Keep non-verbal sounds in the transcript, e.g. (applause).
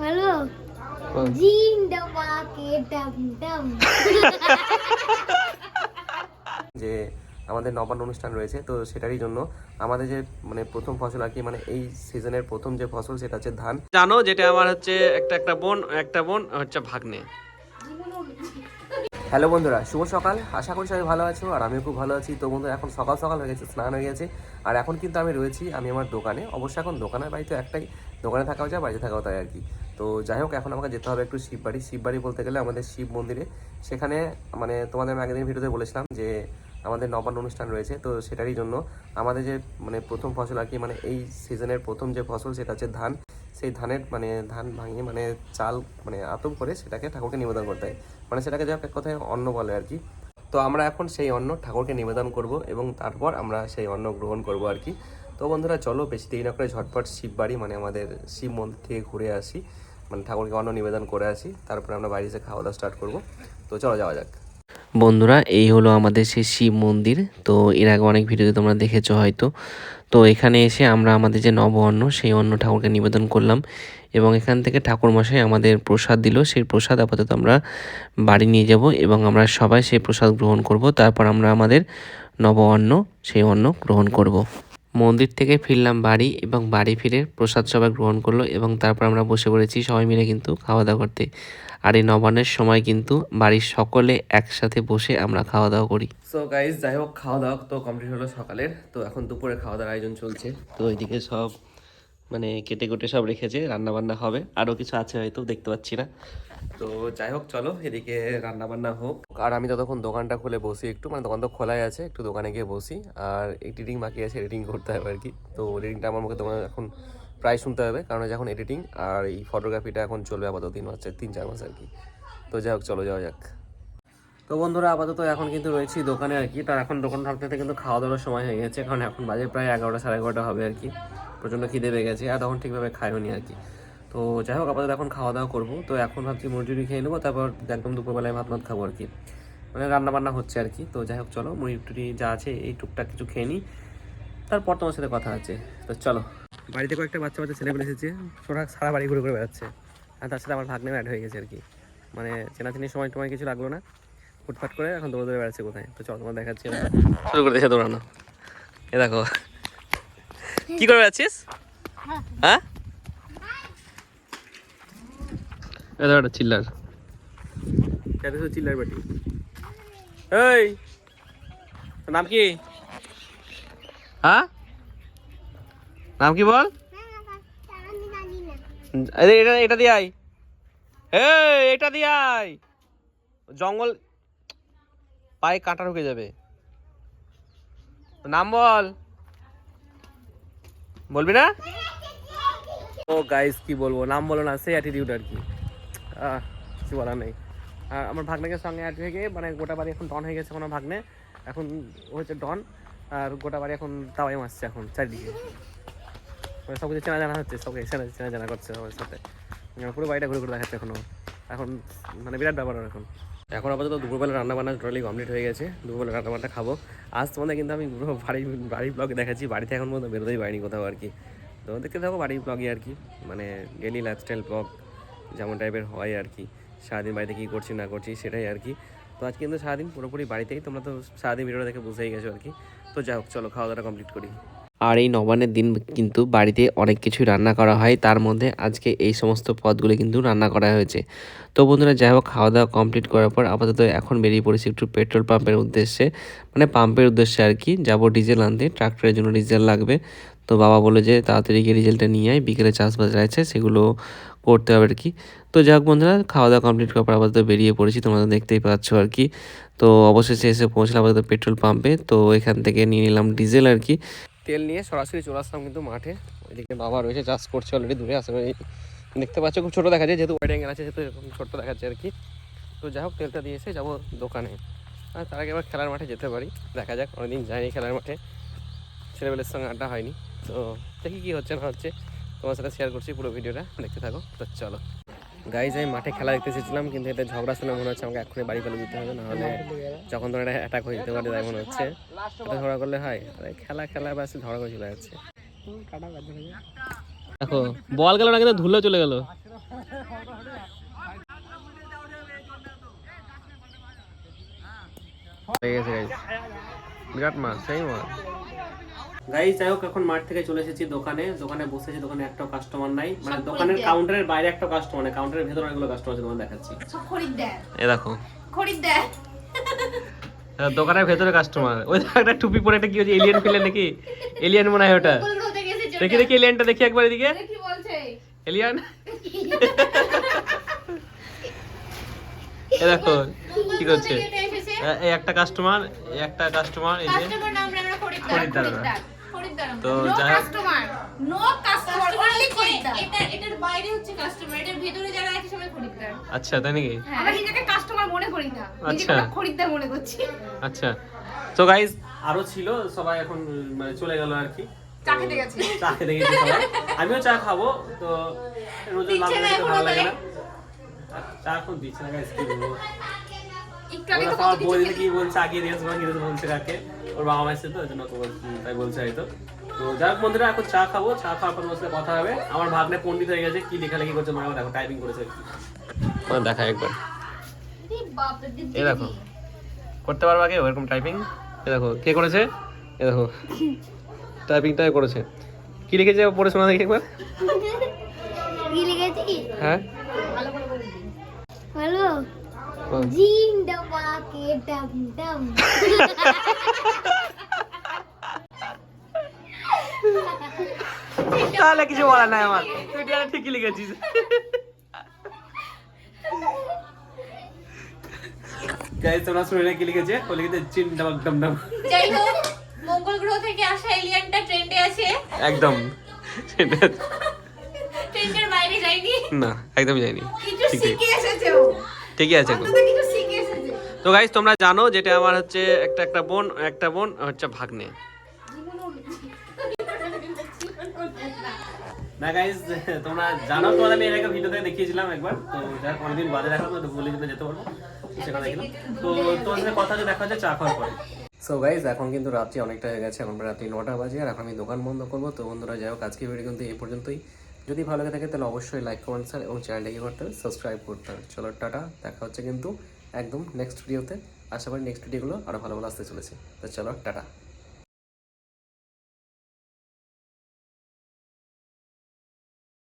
Hello (laughs) যে আমাদের নবান্ন অনুষ্ঠান রয়েছে তো সেটারই জন্য আমাদের যে মানে প্রথম ফসল আর কি মানে এই সিজনের প্রথম যে ফসল সেটা হচ্ছে ধান। জানো যেটা আমার হচ্ছে একটা একটা বোন একটা বোন হচ্ছে ভাগ্নে। হ্যালো বন্ধুরা শুভ সকাল। আশা করি সবাই ভালো আছো আর আমিও খুব ভালো আছি। তো বন্ধুরা এখন সকাল সকাল হয়ে গেছে স্নান হয়ে গেছে। আর এখন কিন্তু আমি রয়েছি আমি আমার দোকানে। অবশ্যই এখন দোকানের বাড়ি তো একটাই দোকানে থাকাও যায় বাড়িতে থাকাও তাই আর কি। তো যাই হোক, এখন আমাকে যেতে হবে একটু শিববাড়ি। শিববাড়ি বলতে গেলে আমাদের শিব মন্দিরে। সেখানে মানে তোমাদের আমি আগের দিন ভিডিওতে বলেছিলাম যে আমাদের নবান্ন অনুষ্ঠান রয়েছে, তো সেটারই জন্য আমাদের যে মানে প্রথম ফসল আর কি মানে এই সিজনের প্রথম যে ফসল সেটা হচ্ছে ধান। সেই ধানের মানে ধান ভাঙিয়ে মানে চাল মানে আতপ করে সেটাকে ঠাকুরকে নিবেদন করতে হয়। মানে সেটাকে যা এক কথায় অন্ন বলে আর কি। তো আমরা এখন সেই অন্ন ঠাকুরকে নিবেদন করব এবং তারপর আমরা সেই অন্ন গ্রহণ করব আর কি। তো বন্ধুরা, চলো বেশি দেরি না করে ঝটপট শিব বাড়ি মানে আমাদের শিব মন্দির থেকে ঘুরে আসি। মানে ঠাকুরকে অন্ন নিবেদন করে আসি, তারপরে আমরা বাড়ি এসে খাওয়া দাওয়া স্টার্ট করব। তো চলো যাওয়া যাক। বন্ধুরা, এই হলো আমাদের সেই শিব মন্দির। তো এর আগে অনেক ভিডিওতে তোমরা দেখেছ হয়তো। তো এখানে এসে আমরা আমাদের যে নব অন্ন, সেই অন্ন ঠাকুরকে নিবেদন করলাম এবং এখান থেকে ঠাকুরমশাই আমাদের প্রসাদ দিল। সেই প্রসাদ আপাতত আমরা বাড়ি নিয়ে যাব এবং আমরা সবাই সেই প্রসাদ গ্রহণ করব। তারপর আমরা আমাদের নব অন্ন, সেই অন্ন গ্রহণ করব। মন্দির থেকে ফিরলাম বাড়ি এবং বাড়ি ফিরে প্রসাদ সবাই গ্রহণ করল এবং তারপর আমরা বসে পড়েছি সবাই মিলে কিন্তু খাওয়া দাওয়া করতে। আর এই নবান্নের সময় কিন্তু বাড়ির সকলে একসাথে বসে আমরা খাওয়া দাওয়া করি। সো গাইজ যাই হোক খাওয়া দাওয়া তো কমপ্লিট হলো সকালের। তো এখন দুপুরে খাওয়া দাওয়ার আয়োজন চলছে। তো ওইদিকে সব মানে কেটে কুটে সব রেখেছে রান্না বান্না হবে। আরও কিছু আছে হয়তো, দেখতে পাচ্ছি না। তো যাই হোক, চলো, এদিকে রান্না বান্না হোক। আর আমি ততক্ষণ দোকানটা খুলে বসি একটু মানে দোকান তো খোলাই আছে, একটু দোকানে গিয়ে বসি। আর এডিটিং বাকি আছে এডিটিং করতে হবে আর কি। তো এডিটিংটা আমার মুখে তোমার এখন প্রায় শুনতে হবে, কারণ যখন এডিটিং আর এই ফটোগ্রাফিটা এখন চলবে আপাতত তিন মাস, তিন চার মাস আর কি। তো যাই হোক, চলো, যাওয়া যাক। তো বন্ধুরা, আপাতত এখন কিন্তু রয়েছি দোকানে আর কি। তার এখন দোকান থাকতে কিন্তু খাওয়া দাওয়ার সময় হয়ে গেছে, কারণ এখন বাজে প্রায় এগারোটা, সাড়ে এগারোটা হবে আর কি। প্রচণ্ড খিদে পেয়ে গেছে, আর তখন ঠিকভাবে খাইও নি আর কি তো যাই হোক, আপাতত এখন খাওয়া দাওয়া করব। তো এখন ভাবছি মুরগি খেয়ে নেব, তারপর একদম দুপুরবেলায় ভাত ভাত খাব আর কি মানে রান্না বান্না হচ্ছে আর কি তো যাই হোক, চলো মুড়ি টুড়ি যা আছে, এই টুকটাক কিছু খেয়ে নিই তারপর তোমার সাথে কথা আছে তো চলো। বাড়িতে কয়েকটা বাচ্চা বাচ্চা ছেলেগুলো এসেছে ওরা সারা বাড়ি ঘুরে ঘুরে বেড়াচ্ছে। আর তার সাথে আমার ভাগ্নে অ্যাড হয়ে গেছে আর কি মানে চেনা চেনাচিনির সময় তোমার কিছু লাগল না। ফুটফাট করে এখন দৌড়ে দৌড়ে বেড়াচ্ছে কোথায়? তো চলো, তোমার দেখাচ্ছি শুরু করে দিয়েছে দৌড়ানো। এ দেখো। কি করে আছিস? হ্যাঁ? এ দেখো একটা চিল্লার। কেটে চিল্লার বাটি। এই নাম কি? হ্যাঁ? নাম কি বল? আরে এটা এটা দিয়ে আয়। এই এটা দিয়ে আয়। জঙ্গল পায়ে কাঁটা ঢুকে যাবে। নাম বল। বলবি না? ও গাইস কি বলব? নাম বলো না, সেই অ্যাটিটিউড আর কি। কিছু বলার নেই। আমার ভাগ্নেকে সঙ্গে অ্যাড থেকে মানে গোটা বাড়ি এখন ডন হয়ে গেছে কোনো ভাগ্নে। এখন হচ্ছে ডন আর গোটা বাড়ি এখন তাওয়াই মারছে এখন, চারিদিকে। মানে সব কিছু চেনা জানা হচ্ছে, সব চেনা চেনা জানা করছে সবার সাথে। পুরো বাড়িটা ঘুরে ঘুরে দেখাচ্ছে এখনও। এখন মানে বিরাট ব্যাপার এখন। এখন আপাতত দুপুরবেলা রান্না বান্না টোটালি কমপ্লিট হয়ে গেছে। দুপুরবেলা রান্না বান্না খাব। আজ তোমাদের কিন্তু আমি পুরো বাড়ি, বাড়ির ব্লগে দেখাচ্ছি। বাড়িতে এখন পর্যন্ত বেরোতেই পারিনি কোথাও আর কি। তো দেখতে থাকো বাড়ির ব্লগে আর কি। মানে ডেলি লাইফস্টাইল ব্লগ যেমন টাইপের হয় আর কি। সারাদিন বাড়িতে কী করছি, না করছি, সেটাই আর কি। তো আজ কিন্তু সারাদিন পুরোপুরি বাড়িতেই। তোমরা তো সারাদিন ভিডিওটা দেখে বুঝেই গেছো আর কি। তো যাই হোক, চলো খাওয়া দাওয়া কমপ্লিট করি। আর এই নবান্নের দিন কিন্তু বাড়িতে অনেক কিছুই রান্না করা হয়। তার মধ্যে আজকে এই সমস্ত পদগুলো কিন্তু রান্না করা হয়েছে। তো বন্ধুরা, যাই হোক খাওয়া দাওয়া কমপ্লিট করার পর আপাতত এখন বেরিয়ে পড়েছি একটু পেট্রোল পাম্পের উদ্দেশ্যে। মানে পাম্পের উদ্দেশ্যে আর কি, যাব ডিজেল আনতে। ট্রাক্টরের জন্য ডিজেল লাগবে। তো বাবা বলে যে, তাড়াতাড়ি গিয়ে ডিজেলটা নিয়ে আয়। বিকেলে চাষবাস আছে, সেগুলো করতে হবে আর কি। তো যাক বন্ধুরা খাওয়া দাওয়া কমপ্লিট করার পর আপাতত বেরিয়ে পড়েছি, তোমরা দেখতেই পাচ্ছ আর কি। তো অবশেষে এসে পৌঁছলাম আপাতত পেট্রোল পাম্পে তো এখান থেকে নিয়ে নিলাম ডিজেল আর কি। তেল নিয়ে সরাসরি চলে আসলাম কিন্তু মাঠে। ওইদিকে বাবা রয়েছে চাষ করছে অলরেডি দূরে আসলে দেখতে পাচ্ছ, খুব ছোটো দেখা দেখাচ্ছে যেহেতু ওয়াইড অ্যাঙ্গেল আছে যেহেতু এরকম ছোট্ট দেখাচ্ছে আর কি। তো যাই হোক, তেলটা দিয়ে এসে যাব দোকানে। আর তার আগে আবার খেলার মাঠে যেতে পারি, দেখা যাক, অনেকদিন যাইনি খেলার মাঠে। ছেলেবেলের সঙ্গে আড্ডা হয়নি। তো দেখি কী হচ্ছে, না হচ্ছে, তোমার সাথে শেয়ার করছি পুরো ভিডিওটা, দেখতে থাকো, তো চলো। গাইজ আমি মাঠে খেলা দেখতে এসেছিলাম কিন্তু এটা ঝগড়া শুনে মনে হচ্ছে আমাকে এক্ষুনি বাড়ি ফেলে দিতে হবে নাহলে যখন ধরে একটা অ্যাটাক হয়ে যেতে পারে তাই মনে হচ্ছে। এটা ঝগড়া করলে হয় আরে খেলা খেলা ব্যাস ঝগড়া করে চলে যাচ্ছে। দেখো বল গেল না কিন্তু ধুলো চলে গেল। বিরাট মাছ সেই মাছ। গাইস যাই হোক এখন মাঠ থেকে চলে এসেছি দোকানে। দোকানে বসেছি দোকানে একটাও কাস্টমার নাই। মানে দোকানের কাউন্টারের বাইরে একটা কাস্টমার নেই। কাউন্টারের ভেতরে অনেকগুলো কাস্টমার আছে তোমার দেখাচ্ছি। খরিদ্দার। এ দেখো। খরিদ্দার। দোকানের ভেতরে কাস্টমার ওই একটা টুপি পরে একটা কি হচ্ছে এলিয়েন ফিলেন নাকি? এলিয়েন মনে হয় ওটা। দেখি দেখি এলিয়েনটা দেখি একবার এদিকে। এলিয়ান এ দেখো কি করছে? এই একটা কাস্টমার এই একটা কাস্টমার এই যে। খরিদ্দার। তো নো যাই হোক- কাস্টমার নো কাস্টমার অনলি খরিদ্দার। এটা এটার বাইরে হচ্ছে কাস্টমার এটার ভিতরে যারা আছে সবাই খরিদ্দার। আচ্ছা তাই নাকি? আমরা নিজেকে কাস্টমার মনে করি না। আচ্ছা। খরিদ্দার মনে করছি। আচ্ছা। তো আরও ছিল সবাই এখন মানে চলে গেল আর কি। চা খেতে গেছে। চা খেতে গেছে সবাই। আমিও চা খাব তো রোজ ভালো লাগে না। চা এখন দিচ্ছে না গাইজ কি বলব? বলছে আগে বলছে কাকে। ওর বাবা মা এসে তো ওই জন্য তাই বলছে হয়তো। তো যাই হোক বন্ধুরা এখন চা খাব। চা খাওয়ার পর তোমার কথা হবে। আমার ভাগ্নে পন্ডিত হয়ে গেছে কি লেখালেখি করছে মানে দেখো টাইপিং করেছে দেখা একবার। এই দেখো করতে পারবা আগে ওরকম টাইপিং এ দেখো কে করেছে? এ দেখো টাইপিংটাই করেছে। কি লিখেছে পড়ে শোনা দেখি একবার। কি লিখেছি? হ্যাঁ? হ্যালো। জিন্ডা পাকে ডম ডম। (laughs) তাহলে কিছু বলার নাই আমার। তুই এটা ঠিকই লিখেছিস। গাইস তোমরা শুনে কি লিখেছে? ও লিখেছে চিন ডাক ডম ডম। যাই হোক মঙ্গল গ্রহ থেকে আসা এলিয়ানটা ট্রেন্ডে আছে। একদম। ট্রেন্ডের বাইরে যায়নি। না একদম যাইনি কিছু শিখে এসেছে ও। ঠিকই আছে তো গাইস তোমরা জানো যেটা আমার হচ্ছে একটা একটা বোন একটা বোন হচ্ছে ভাগ্নে। না গাইস তোমরা জানো, তোমাদের আমি এর আগে ভিডিওতে দেখিয়েছিলাম একবার, তো বাদে দেখালাম তো বলে যেতে পারব সেটা দেখলাম। তো সাথে কথা হচ্ছে, দেখা হচ্ছে চা খাওয়ার পরে। সো গাইজ এখন কিন্তু রাত্রি অনেকটা হয়ে গেছে, এখন রাত্রি নটা বাজে, আর এখন আমি দোকান বন্ধ করব। তো বন্ধুরা, যাই হোক, আজকে ভিডিও কিন্তু এই পর্যন্তই। যদি ভালো লাগে থাকে, তাহলে অবশ্যই লাইক কমেন্ট স্যার এবং চ্যানেলটা কি করতে সাবস্ক্রাইব করতে হবে। চলো, টাটা, দেখা হচ্ছে কিন্তু একদম নেক্সট ভিডিওতে আশা করি নেক্সট ভিডিওগুলো আরও ভালো ভালো আসতে চলেছে। তো চলো, টাটা।